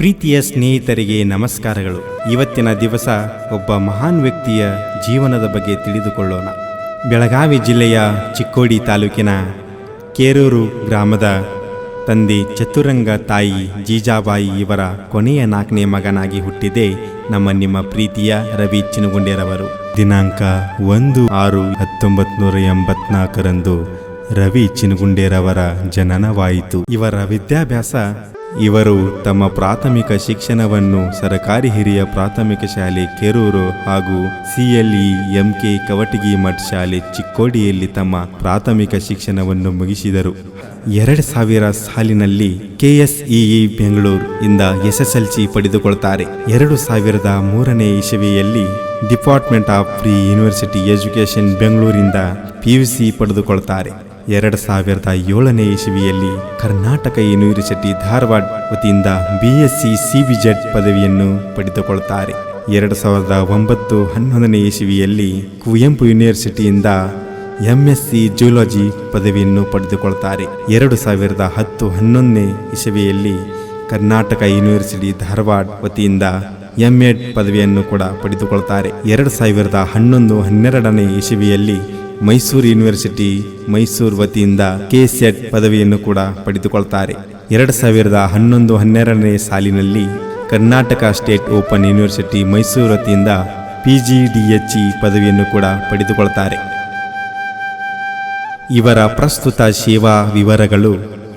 ಪ್ರೀತಿಯ ಸ್ನೇಹಿತರಿಗೆ ನಮಸ್ಕಾರಗಳು. ಇವತ್ತಿನ ದಿವಸ ಒಬ್ಬ ಮಹಾನ್ ವ್ಯಕ್ತಿಯ ಜೀವನದ ಬಗ್ಗೆ ತಿಳಿದುಕೊಳ್ಳೋಣ. ಬೆಳಗಾವಿ ಜಿಲ್ಲೆಯ ಚಿಕ್ಕೋಡಿ ತಾಲೂಕಿನ ಕೇರೂರು ಗ್ರಾಮದ ತಂದೆ ಚತುರಂಗ ತಾಯಿ ಜೀಜಾಬಾಯಿ ಇವರ ಕೊನೆಯ ನಾಲ್ಕನೇ ಮಗನಾಗಿ ಹುಟ್ಟಿದೆ ನಮ್ಮ ನಿಮ್ಮ ಪ್ರೀತಿಯ ರವಿ ಚಿನಗುಂಡೇರವರು. ದಿನಾಂಕ ಒಂದು ಆರು ಹತ್ತೊಂಬತ್ತು ನೂರ ಎಂಬತ್ನಾಲ್ಕರಂದು ರವಿ ಚಿನುಗುಂಡೇರವರ ಜನನವಾಯಿತು. ಇವರ ವಿದ್ಯಾಭ್ಯಾಸ ಇವರು ತಮ್ಮ ಪ್ರಾಥಮಿಕ ಶಿಕ್ಷಣವನ್ನು ಸರಕಾರಿ ಹಿರಿಯ ಪ್ರಾಥಮಿಕ ಶಾಲೆ ಕೆರೂರು ಹಾಗೂ ಸಿಎಲ್ಇ, ಎಂಕೆ ಕವಟಗಿ ಮಠ್ ಶಾಲೆ ಚಿಕ್ಕೋಡಿಯಲ್ಲಿ ತಮ್ಮ ಪ್ರಾಥಮಿಕ ಶಿಕ್ಷಣವನ್ನು ಮುಗಿಸಿದರು. ಎರಡು ಸಾವಿರ ಸಾಲಿನಲ್ಲಿ ಕೆಎಸ್ಇಇ ಬೆಂಗಳೂರು ಇಂದ ಎಸ್ಎಸ್ಎಲ್ಸಿ ಪಡೆದುಕೊಳ್ತಾರೆ. ಎರಡು ಸಾವಿರದ ಮೂರನೇ ಇಸವಿಯಲ್ಲಿ department of pre university education ಬೆಂಗಳೂರಿಂದ ಪಿಯುಸಿ ಪಡೆದುಕೊಳ್ತಾರೆ. ಎರಡು ಸಾವಿರದ ಏಳನೇ ಇಸವಿಯಲ್ಲಿ ಕರ್ನಾಟಕ ಯೂನಿವರ್ಸಿಟಿ ಧಾರವಾಡ ವತಿಯಿಂದ ಬಿ ಎಸ್ ಜೆಡ್ ಪದವಿಯನ್ನು ಪಡೆದುಕೊಳ್ತಾರೆ. ಎರಡು ಸಾವಿರದ ಒಂಬತ್ತು ಹನ್ನೊಂದನೇ ಇಸವಿಯಲ್ಲಿ ಕುವೆಂಪು ಯೂನಿವರ್ಸಿಟಿಯಿಂದ ಎಂ ಎಸ್ ಸಿ ಜೂಲಾಜಿ ಪದವಿಯನ್ನು ಪಡೆದುಕೊಳ್ತಾರೆ. ಎರಡು ಸಾವಿರದ ಹತ್ತು ಹನ್ನೊಂದನೇ ಇಸವಿಯಲ್ಲಿ ಕರ್ನಾಟಕ ಯೂನಿವರ್ಸಿಟಿ ಧಾರವಾಡ ವತಿಯಿಂದ ಎಂ ಎಡ್ ಪದವಿಯನ್ನು ಕೂಡ ಪಡೆದುಕೊಳ್ತಾರೆ. ಎರಡು ಸಾವಿರದ ಹನ್ನೊಂದು ಹನ್ನೆರಡನೇ ಇಸವಿಯಲ್ಲಿ ಮೈಸೂರು ಯೂನಿವರ್ಸಿಟಿ ಮೈಸೂರು ವತಿಯಿಂದ ಕೆಸೆಟ್ ಪದವಿಯನ್ನು ಕೂಡ ಪಡೆದುಕೊಳ್ತಾರೆ. ಎರಡು ಸಾವಿರದ ಹನ್ನೊಂದು ಹನ್ನೆರಡನೇ ಸಾಲಿನಲ್ಲಿ Karnataka state open university Mysuru ವತಿಯಿಂದ P G D H E ಪದವಿಯನ್ನು ಕೂಡ ಪಡೆದುಕೊಳ್ತಾರೆ. ಇವರ ಪ್ರಸ್ತುತ ಸೇವಾ ವಿವರಗಳು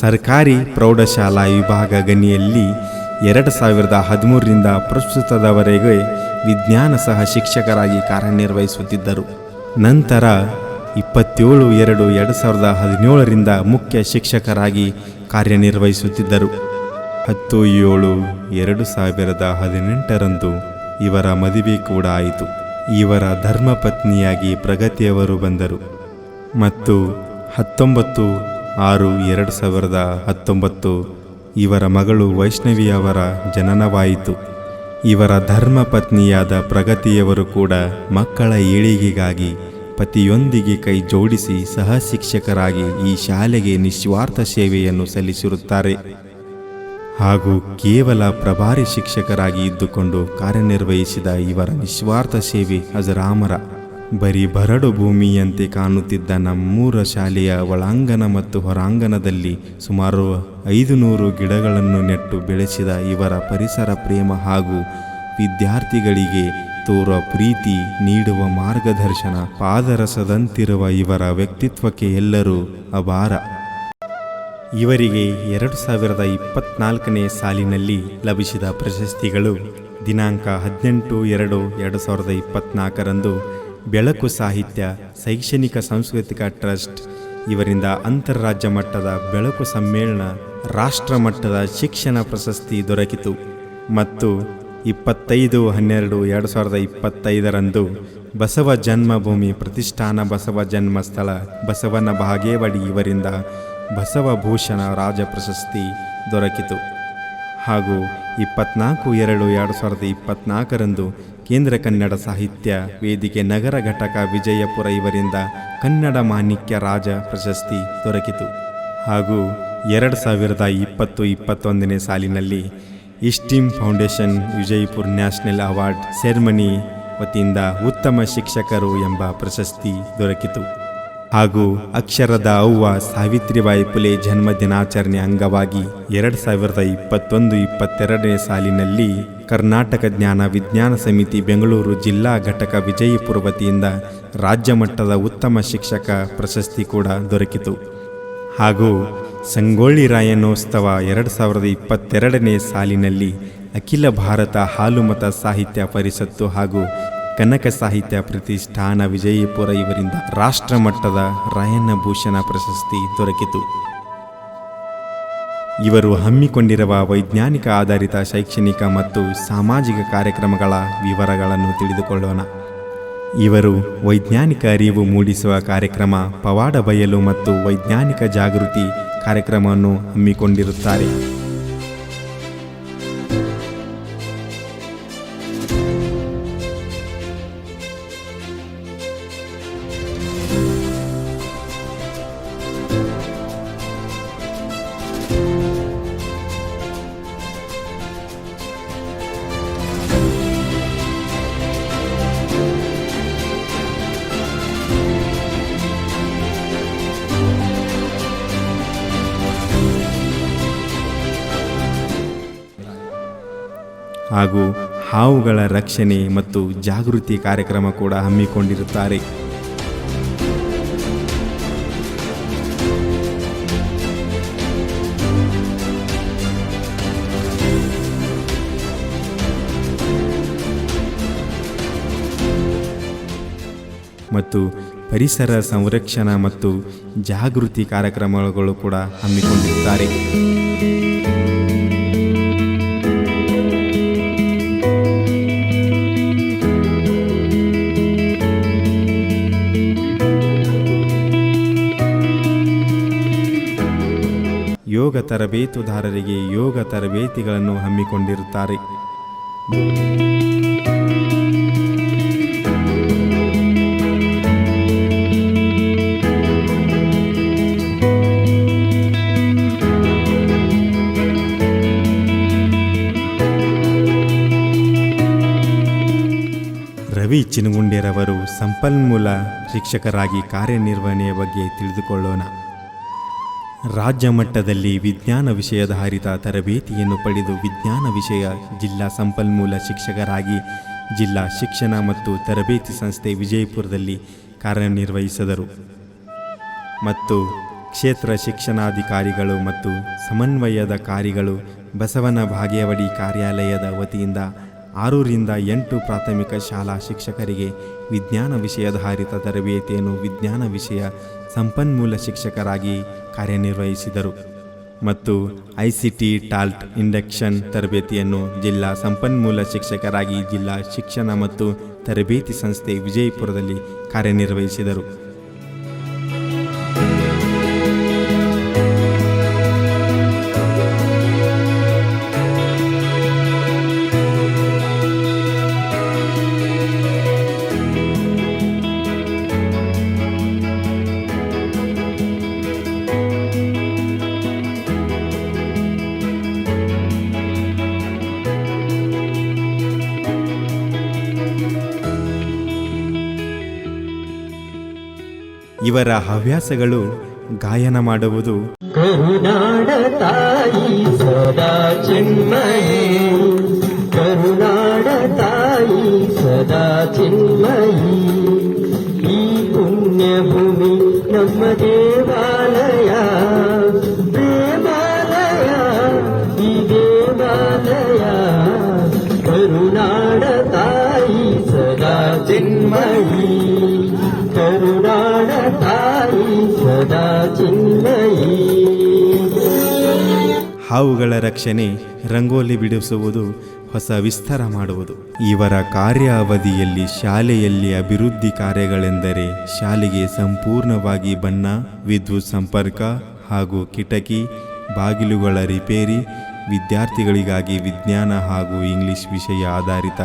ಸರ್ಕಾರಿ ಪ್ರೌಢಶಾಲಾ ವಿಭಾಗ ಗಣಿಯಲ್ಲಿ ಎರಡು ಸಾವಿರದ ಹದಿಮೂರರಿಂದ ಪ್ರಸ್ತುತದವರೆಗೆ ವಿಜ್ಞಾನ ಸಹ ಶಿಕ್ಷಕರಾಗಿ ಕಾರ್ಯನಿರ್ವಹಿಸುತ್ತಿದ್ದರು. ನಂತರ ಇಪ್ಪತ್ತೇಳು, ಎರಡು ಎರಡು ಸಾವಿರದ ಹದಿನೇಳರಿಂದ ಮುಖ್ಯ ಶಿಕ್ಷಕರಾಗಿ ಕಾರ್ಯನಿರ್ವಹಿಸುತ್ತಿದ್ದರು. ಹತ್ತು, ಏಳು, ಎರಡು ಸಾವಿರದ ಹದಿನೆಂಟರಂದು ಇವರ ಮದುವೆ ಕೂಡ ಆಯಿತು. ಇವರ ಧರ್ಮಪತ್ನಿಯಾಗಿ ಪ್ರಗತಿಯವರು ಬಂದರು. ಮತ್ತು ಹತ್ತೊಂಬತ್ತು, ಆರು, ಎರಡು ಸಾವಿರದ ಹತ್ತೊಂಬತ್ತು ಇವರ ಮಗಳು ವೈಷ್ಣವಿಯವರ ಜನನವಾಯಿತು. ಇವರ ಧರ್ಮಪತ್ನಿಯಾದ ಪ್ರಗತಿಯವರು ಕೂಡ ಮಕ್ಕಳ ಏಳಿಗೆಗಾಗಿ ಪತಿಯೊಂದಿಗೆ ಕೈ ಜೋಡಿಸಿ ಸಹ ಶಿಕ್ಷಕರಾಗಿ ಈ ಶಾಲೆಗೆ ನಿಸ್ವಾರ್ಥ ಸೇವೆಯನ್ನು ಸಲ್ಲಿಸಿರುತ್ತಾರೆ. ಹಾಗೂ ಕೇವಲ ಪ್ರಭಾರಿ ಶಿಕ್ಷಕರಾಗಿ ಇದ್ದುಕೊಂಡು ಕಾರ್ಯನಿರ್ವಹಿಸಿದ ಇವರ ನಿಸ್ವಾರ್ಥ ಸೇವೆ ಅಜರಾಮರ. ಬರೀ ಬರಡು ಭೂಮಿಯಂತೆ ಕಾಣುತ್ತಿದ್ದ ನಮ್ಮೂರ ಶಾಲೆಯ ಒಳಾಂಗಣ ಮತ್ತು ಹೊರಾಂಗಣದಲ್ಲಿ ಸುಮಾರು ಐದು ನೂರು ಗಿಡಗಳನ್ನು ನೆಟ್ಟು ಬೆಳೆಸಿದ ಇವರ ಪರಿಸರ ಪ್ರೇಮ ಹಾಗೂ ವಿದ್ಯಾರ್ಥಿಗಳಿಗೆ ತೋರುವ ಪ್ರೀತಿ ನೀಡುವ ಮಾರ್ಗದರ್ಶನ ಪಾದರಸದಂತಿರುವ ಇವರ ವ್ಯಕ್ತಿತ್ವಕ್ಕೆ ಎಲ್ಲರೂ ಅಭಾರ ಇವರಿಗೆ ಎರಡು ಸಾವಿರದ ಇಪ್ಪತ್ನಾಲ್ಕನೇ ಸಾಲಿನಲ್ಲಿ ಲಭಿಸಿದ ಪ್ರಶಸ್ತಿಗಳು ದಿನಾಂಕ ಹದಿನೆಂಟು ಎರಡು ಎರಡು ಸಾವಿರದ ಇಪ್ಪತ್ನಾಲ್ಕರಂದು ಬೆಳಕು ಸಾಹಿತ್ಯ, ಶೈಕ್ಷಣಿಕ ಸಾಂಸ್ಕೃತಿಕ ಟ್ರಸ್ಟ್, ಇವರಿಂದ ಅಂತಾರಾಜ್ಯ ಮಟ್ಟದ ಬೆಳಕು ಸಮ್ಮೇಳನ, ರಾಷ್ಟ್ರ ಮಟ್ಟದ ಶಿಕ್ಷಣ ಪ್ರಶಸ್ತಿ ದೊರಕಿತು. ಮತ್ತು ಇಪ್ಪತ್ತೈದು ಹನ್ನೆರಡು ಎರಡು ಸಾವಿರದ ಇಪ್ಪತ್ತೈದರಂದು ಬಸವ ಜನ್ಮಭೂಮಿ ಪ್ರತಿಷ್ಠಾನ ಬಸವ ಜನ್ಮಸ್ಥಳ ಬಸವನ ಭಾಗೇವಾಡಿ ಇವರಿಂದ ಬಸವಭೂಷಣ ರಾಜ ಪ್ರಶಸ್ತಿ ದೊರಕಿತು. ಹಾಗೂ ಇಪ್ಪತ್ನಾಲ್ಕು ಎರಡು ಎರಡು ಸಾವಿರದ ಇಪ್ಪತ್ನಾಲ್ಕರಂದು ಕೇಂದ್ರ ಕನ್ನಡ ಸಾಹಿತ್ಯ ವೇದಿಕೆ ನಗರ ಘಟಕ ವಿಜಯಪುರ ಇವರಿಂದ ಕನ್ನಡ ಮಾಣಿಕ್ಯ ರಾಜ ಪ್ರಶಸ್ತಿ ದೊರಕಿತು. ಹಾಗೂ ಎರಡು ಸಾವಿರದ ಇಪ್ಪತ್ತು ಇಪ್ಪತ್ತೊಂದನೇ ಸಾಲಿನಲ್ಲಿ esteem foundation Vijayapur national award ceremony ವತಿಯಿಂದ ಉತ್ತಮ ಶಿಕ್ಷಕರು ಎಂಬ ಪ್ರಶಸ್ತಿ ದೊರಕಿತು. ಹಾಗೂ ಅಕ್ಷರದ ಅವ್ವ ಸಾವಿತ್ರಿಬಾಯಿ ಪುಲೆ ಜನ್ಮ ದಿನಾಚರಣೆ ಅಂಗವಾಗಿ ಎರಡು ಸಾವಿರದ ಇಪ್ಪತ್ತೊಂದು, ಇಪ್ಪತ್ತೆರಡನೇ ಸಾಲಿನಲ್ಲಿ ಕರ್ನಾಟಕ ಜ್ಞಾನ ವಿಜ್ಞಾನ ಸಮಿತಿ ಬೆಂಗಳೂರು ಜಿಲ್ಲಾ ಘಟಕ ವಿಜಯಪುರ ವತಿಯಿಂದ ರಾಜ್ಯ ಮಟ್ಟದ ಉತ್ತಮ ಶಿಕ್ಷಕ ಪ್ರಶಸ್ತಿ ಕೂಡ ದೊರಕಿತು. ಹಾಗೂ ಸಂಗೊಳ್ಳಿ ರಾಯನೋತ್ಸವ ಎರಡು ಸಾವಿರದ ಇಪ್ಪತ್ತೆರಡನೇ ಸಾಲಿನಲ್ಲಿ ಅಖಿಲ ಭಾರತ ಹಾಲುಮತ ಸಾಹಿತ್ಯ ಪರಿಷತ್ತು ಹಾಗೂ ಕನಕ ಸಾಹಿತ್ಯ ಪ್ರತಿಷ್ಠಾನ ವಿಜಯಪುರ ಇವರಿಂದ ರಾಷ್ಟ್ರಮಟ್ಟದ ರಾಯಣ್ಣ ಭೂಷಣ ಪ್ರಶಸ್ತಿ ದೊರಕಿತು. ಇವರು ಹಮ್ಮಿಕೊಂಡಿರುವ ವೈಜ್ಞಾನಿಕ ಆಧಾರಿತ ಶೈಕ್ಷಣಿಕ ಮತ್ತು ಸಾಮಾಜಿಕ ಕಾರ್ಯಕ್ರಮಗಳ ವಿವರಗಳನ್ನು ತಿಳಿದುಕೊಳ್ಳೋಣ. ಇವರು ವೈಜ್ಞಾನಿಕ ಅರಿವು ಮೂಡಿಸುವ ಕಾರ್ಯಕ್ರಮ ಪವಾಡ ಬಯಲು ಮತ್ತು ವೈಜ್ಞಾನಿಕ ಜಾಗೃತಿ ಕಾರ್ಯಕ್ರಮವನ್ನು ಹಮ್ಮಿಕೊಂಡಿರುತ್ತಾರೆ. ಹಾಗೂ ಹಾವುಗಳ ರಕ್ಷಣೆ ಮತ್ತು ಜಾಗೃತಿ ಕಾರ್ಯಕ್ರಮ ಕೂಡ ಹಮ್ಮಿಕೊಂಡಿರುತ್ತಾರೆ. ಮತ್ತು ಪರಿಸರ ಸಂರಕ್ಷಣಾ ಮತ್ತು ಜಾಗೃತಿ ಕಾರ್ಯಕ್ರಮಗಳು ಕೂಡ ಹಮ್ಮಿಕೊಂಡಿರುತ್ತಾರೆ. ಯೋಗ ತರಬೇತುದಾರರಿಗೆ ಯೋಗ ತರಬೇತಿಗಳನ್ನು ಹಮ್ಮಿಕೊಂಡಿರುತ್ತಾರೆ. ರವಿ ಚಿನಗುಂಡೆರವರು ಸಂಪನ್ಮೂಲ ಶಿಕ್ಷಕರಾಗಿ ಕಾರ್ಯನಿರ್ವಹಣೆಯ ಬಗ್ಗೆ ತಿಳಿದುಕೊಳ್ಳೋಣ. ರಾಜ್ಯ ಮಟ್ಟದಲ್ಲಿ ವಿಜ್ಞಾನ ವಿಷಯಾಧಾರಿತ ತರಬೇತಿಯನ್ನು ಪಡೆದು ವಿಜ್ಞಾನ ವಿಷಯ ಜಿಲ್ಲಾ ಸಂಪನ್ಮೂಲ ಶಿಕ್ಷಕರಾಗಿ ಜಿಲ್ಲಾ ಶಿಕ್ಷಣ ಮತ್ತು ತರಬೇತಿ ಸಂಸ್ಥೆ ವಿಜಯಪುರದಲ್ಲಿ ಕಾರ್ಯನಿರ್ವಹಿಸಿದರು. ಮತ್ತು ಕ್ಷೇತ್ರ ಶಿಕ್ಷಣಾಧಿಕಾರಿಗಳು ಮತ್ತು ಸಮನ್ವಯದ ಕಾರ್ಯಗಳು ಬಸವನ ಭಾಗ್ಯವಡಿ ಕಾರ್ಯಾಲಯದ ವತಿಯಿಂದ ಆರರಿಂದ ಎಂಟು ಪ್ರಾಥಮಿಕ ಶಾಲಾ ಶಿಕ್ಷಕರಿಗೆ ವಿಜ್ಞಾನ ವಿಷಯಾಧಾರಿತ ತರಬೇತಿಯನ್ನು ವಿಜ್ಞಾನ ವಿಷಯ ಸಂಪನ್ಮೂಲ ಶಿಕ್ಷಕರಾಗಿ ಕಾರ್ಯನಿರ್ವಹಿಸಿದರು. ಮತ್ತು ಐಸಿಟಿ ಟಾಲ್ಟ್ ಇಂಡಕ್ಷನ್ ತರಬೇತಿಯನ್ನು ಜಿಲ್ಲಾ ಸಂಪನ್ಮೂಲ ಶಿಕ್ಷಕರಾಗಿ ಜಿಲ್ಲಾ ಶಿಕ್ಷಣ ಮತ್ತು ತರಬೇತಿ ಸಂಸ್ಥೆ ವಿಜಯಪುರದಲ್ಲಿ ಕಾರ್ಯನಿರ್ವಹಿಸಿದರು. ಇವರ ಹವ್ಯಾಸಗಳು ಗಾಯನ ಮಾಡುವುದು. ಕರುನಾಡ ತಾಯಿ ಸದಾ ಚಿನ್ಮಯಿ. ಕರುನಾಡ ತಾಯಿ ಸದಾ ಚಿನ್ಮಯಿ. ಈ ಪುಣ್ಯ ಭೂಮಿ ನಮ್ಮ ದೇವಾಲಯ ದೇವಾಲಯ. ಹಾವುಗಳ ರಕ್ಷಣೆ ರಂಗೋಲಿ ಬಿಡಿಸುವುದು, ಹೊಸ ವಿಸ್ತಾರ ಮಾಡುವುದು. ಇವರ ಕಾರ್ಯ ಅವಧಿಯಲ್ಲಿ ಶಾಲೆಯಲ್ಲಿ ಅಭಿವೃದ್ಧಿ ಕಾರ್ಯಗಳೆಂದರೆ ಶಾಲೆಗೆ ಸಂಪೂರ್ಣವಾಗಿ ಬಣ್ಣ, ವಿದ್ಯುತ್ ಸಂಪರ್ಕ ಹಾಗೂ ಕಿಟಕಿ, ಬಾಗಿಲುಗಳ ರಿಪೇರಿ, ವಿದ್ಯಾರ್ಥಿಗಳಿಗಾಗಿ ವಿಜ್ಞಾನ ಹಾಗೂ ಇಂಗ್ಲಿಷ್ ವಿಷಯ ಆಧಾರಿತ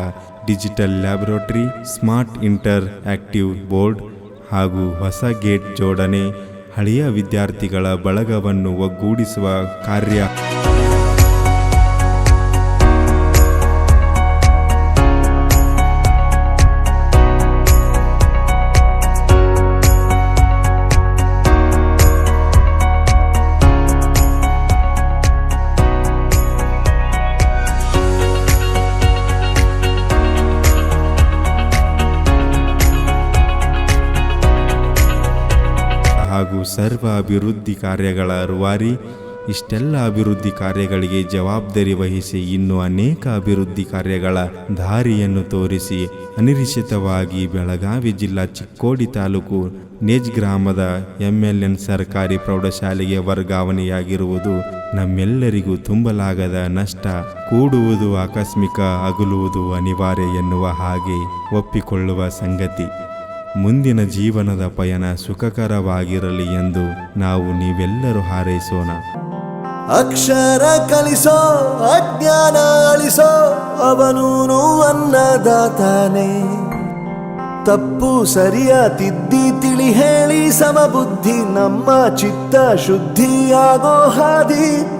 digital laboratory, smart interactive board ಹಾಗೂ ಹೊಸ ಗೇಟ್ ಜೋಡಣೆ, ಹಳೆಯ ವಿದ್ಯಾರ್ಥಿಗಳ ಬಳಗವನ್ನು ಒಗ್ಗೂಡಿಸುವ ಕಾರ್ಯ. ಸರ್ವ ಅಭಿವೃದ್ಧಿ ಕಾರ್ಯಗಳ ರೂವಾರಿ ಇಷ್ಟೆಲ್ಲ ಅಭಿವೃದ್ಧಿ ಕಾರ್ಯಗಳಿಗೆ ಜವಾಬ್ದಾರಿ ವಹಿಸಿ ಇನ್ನು ಅನೇಕ ಅಭಿವೃದ್ಧಿ ಕಾರ್ಯಗಳ ದಾರಿಯನ್ನು ತೋರಿಸಿ ಅನಿರೀಕ್ಷಿತವಾಗಿ ಬೆಳಗಾವಿ ಜಿಲ್ಲಾ ಚಿಕ್ಕೋಡಿ ತಾಲೂಕು ನೇಜ್ ಗ್ರಾಮದ ಎಂಎಲ್ಎನ್ ಸರ್ಕಾರಿ ಪ್ರೌಢಶಾಲೆಗೆ ವರ್ಗಾವಣೆಯಾಗಿರುವುದು ನಮ್ಮೆಲ್ಲರಿಗೂ ತುಂಬಲಾಗದ ನಷ್ಟ. ಕೂಡುವುದು ಆಕಸ್ಮಿಕ, ಅಗಲುವುದು ಅನಿವಾರ್ಯ ಎನ್ನುವ ಹಾಗೆ ಒಪ್ಪಿಕೊಳ್ಳುವ ಸಂಗತಿ. ಮುಂದಿನ ಜೀವನದ ಪಯಣ ಸುಖಕರವಾಗಿರಲಿ ಎಂದು ನಾವು ನೀವೆಲ್ಲರೂ ಹಾರೈಸೋಣ. ಅಕ್ಷರ ಕಲಿಸೋ, ಅಜ್ಞಾನ ಅಳಿಸೋ, ಅವನು ಅನ್ನದಾತಾನೆ ತಪ್ಪು ಸರಿಯ ತಿದ್ದಿ ತಿಳಿ ಹೇಳಿ, ಸಮಬುದ್ಧಿ ನಮ್ಮ ಚಿತ್ತ ಶುದ್ಧಿಯಾಗೋ ಹಾದಿ.